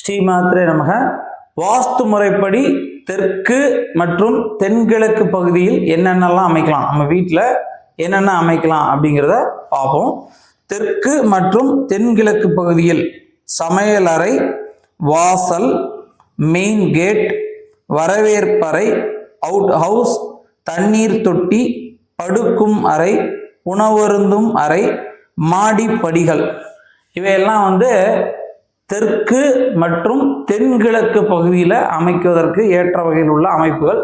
ஸ்ரீமாத்திரை நமக. வாஸ்து முறைப்படி தெற்கு மற்றும் தென்கிழக்கு பகுதியில் என்னென்னலாம் அமைக்கலாம்? நம்ம வீட்டில் என்னென்ன அமைக்கலாம் அப்படிங்கிறத பார்ப்போம். தெற்கு மற்றும் தென்கிழக்கு பகுதியில் சமையலறை வாசல் மெயின் கேட் வரவேற்பறை அவுட் ஹவுஸ் தண்ணீர் தொட்டி படுக்கும் அறை உணவருந்தும் அறை மாடி படிகள் இவையெல்லாம் வந்து தெற்கு மற்றும் தென்கிழக்கு பகுதியில் அமைக்குவதற்கு ஏற்ற வகையில் உள்ள அமைப்புகள்.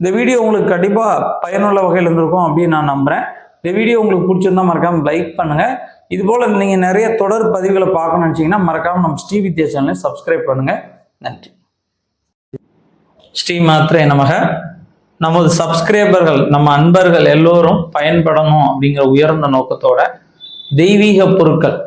இந்த வீடியோ உங்களுக்கு கண்டிப்பாக பயனுள்ள வகையில் இருந்திருக்கும் அப்படின்னு நான் நம்புகிறேன் இந்த வீடியோ உங்களுக்கு பிடிச்சிருந்தா மறக்காமல் லைக் பண்ணுங்கள் இது போல் நீங்கள் நிறைய தொடர் பதிவுகளை பார்க்கணும்னு நினச்சிங்கன்னா மறக்காமல் நம்ம ஸ்ரீ வித்யா சேனலை சப்ஸ்கிரைப் பண்ணுங்கள் நன்றி. ஸ்ரீ மாத்திரை நமக. நமது சப்ஸ்கிரைபர்கள் நம்ம அன்பர்கள் எல்லோரும் பயன்படணும் அப்படிங்கிற உயர்ந்த நோக்கத்தோட தெய்வீக பொருட்கள்